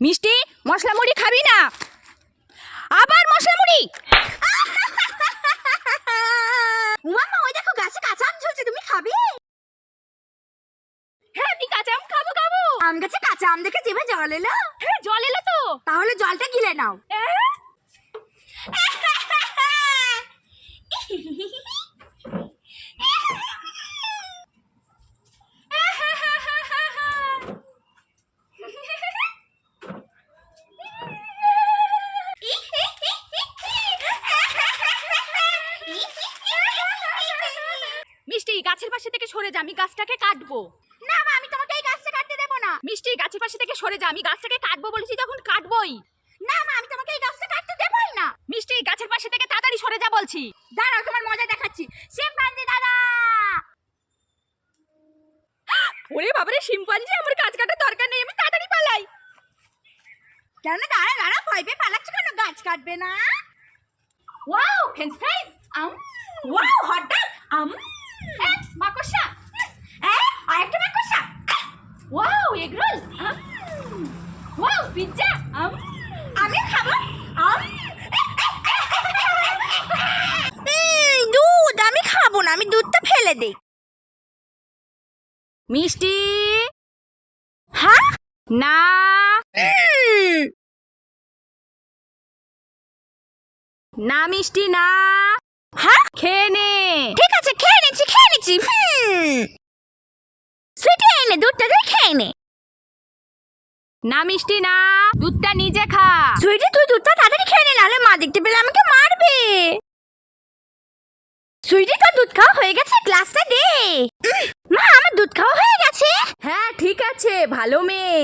মিষ্টি মশলা মুড়ি খাবি না? আবার মশলা মুড়ি উমামা ওই দেখো গাছে কাঁচা আম ঝুলছে তুমি খাবে? হ্যাঁ আমি কাঁচা আম খাব খাব। আম গাছে কাঁচা আম দেখে জিভে জল এলো? হ্যাঁ জল এলো তো। তাহলে জলটা গিলে নাও। মিষ্টি গাছের পাশে থেকে সরে যা আমি গাছটাকে কাটবো। না মা আমি তোমাকে এই গাছটা কাটতে দেবো না। মিষ্টি গাছের পাশে থেকে সরে যা আমি গাছটাকে কাটবো বলেছি যখন কাটবোই। না মা আমি তোমাকে এই গাছটা কাটতে দেবোই না। মিষ্টি গাছের পাশে থেকে তাড়াতাড়ি সরে যা বলছি। দাঁড়াও তোমার মজা দেখাচ্ছি। শিম্পাঞ্জি দাদা! ওরে বাবারে শিম্পাঞ্জি আমার গাছ কাটার দরকার নেই আমি তাড়াতাড়ি পালাই। কেন দাঁড়া দাঁড়া ভয় পেয়ে পালাচ্ছ কেন? গাছ কাটবে না। ওয়াও ফ্রেঞ্চ ফ্রাইজ আম ওয়াও হট ডগ আম হ্যাঁ মাকড়সা এ আর একটা মাকড়সা wow egg roll wow pizza আম খাব? দুধ আমি খাব না আমি দুধটা ফেলে দেই। মিষ্টি? হ্যাঁ? না। না মিষ্টি না। হ্যাঁ? খেয়ে নে। ঠিক আছে খেয়ে নিচ্ছি খেয়ে নিচ্ছি। সুইটি এনে দুধটা খেয়ে নে মিষ্টি না দুধটা নিজে খা। সুইটি তুই দুধটা তাড়াতাড়ি খেয়ে নে নাহলে মা দেখতে পেলে আমাকে মারবে। সুইটি তোর দুধ খাওয়া হয়ে গেছে? গ্লাসটা দে। মা আমার দুধ খাওয়া হয়ে গেছে? হ্যাঁ ঠিক আছে ভালো মেয়ে।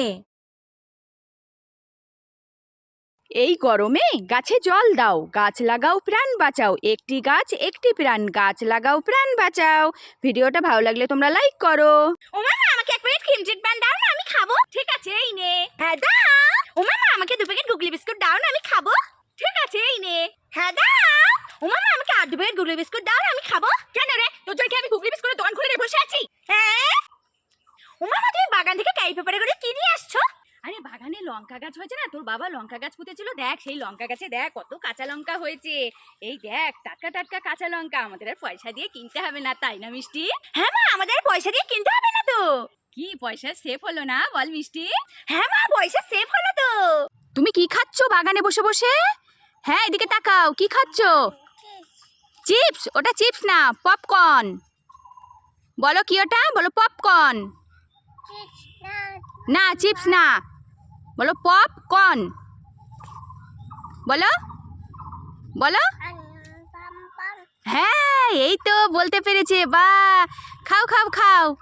এই গরমে গাছে জল দাও গাছ লাগাও প্রাণ বাঁচাও। একটি গাছ একটি প্রাণ গাছ লাগাও প্রাণ বাঁচাও। ভিডিওটা ভালো লাগলে তোমরা লাইক করো। ও মামা খাব? ঠিক আছে এই নে। হ্যাঁ দাও। ও মামা আমাকে আর দু প্যাকেট গুগলি বিস্কুট দাও আমি খাব। কেন রে? তোর জন্য আমি গুগলি বিস্কুটের দোকান খুলে বসে আছি? হ্যাঁ? ও মামা তুমি বাগান থেকে ক্যারি পেপারে করে কি নিয়ে আসছো? আরে বাগানে লঙ্কা গাছ হয়েছে না? তোর বাবা লঙ্কা গাছ পুঁতেছিল। দেখ সেই লঙ্কা গাছে দেখ কত কাঁচা লঙ্কা হয়েছে। এই দেখ টাটকা টাটকা কাঁচা লঙ্কা। আমাদের আর পয়সা দিয়ে কিনতে হবে না তাই না মিষ্টি? হ্যাঁ মা আমাদের পয়সা দিয়ে কিনতে হবে না তো। কি পয়সা সেফ হলো না? বল মিষ্টি। হ্যাঁ মা পয়সা সেভ হলো তো। তুমি কি খাচ্ছ বাগানে বসে বসে? হ্যাঁ এদিকে তাকাও, কি খাচ্ছ? চিপস, ওটা চিপস না, পপকর্ন। বলো কি ওটা? বলো পপকর্ন। না, চিপস না। বলো পপকর্ন। বলো। বলো। হ্যাঁ এই তো, বলতে পেরেছে। বা খাও খাও খাও।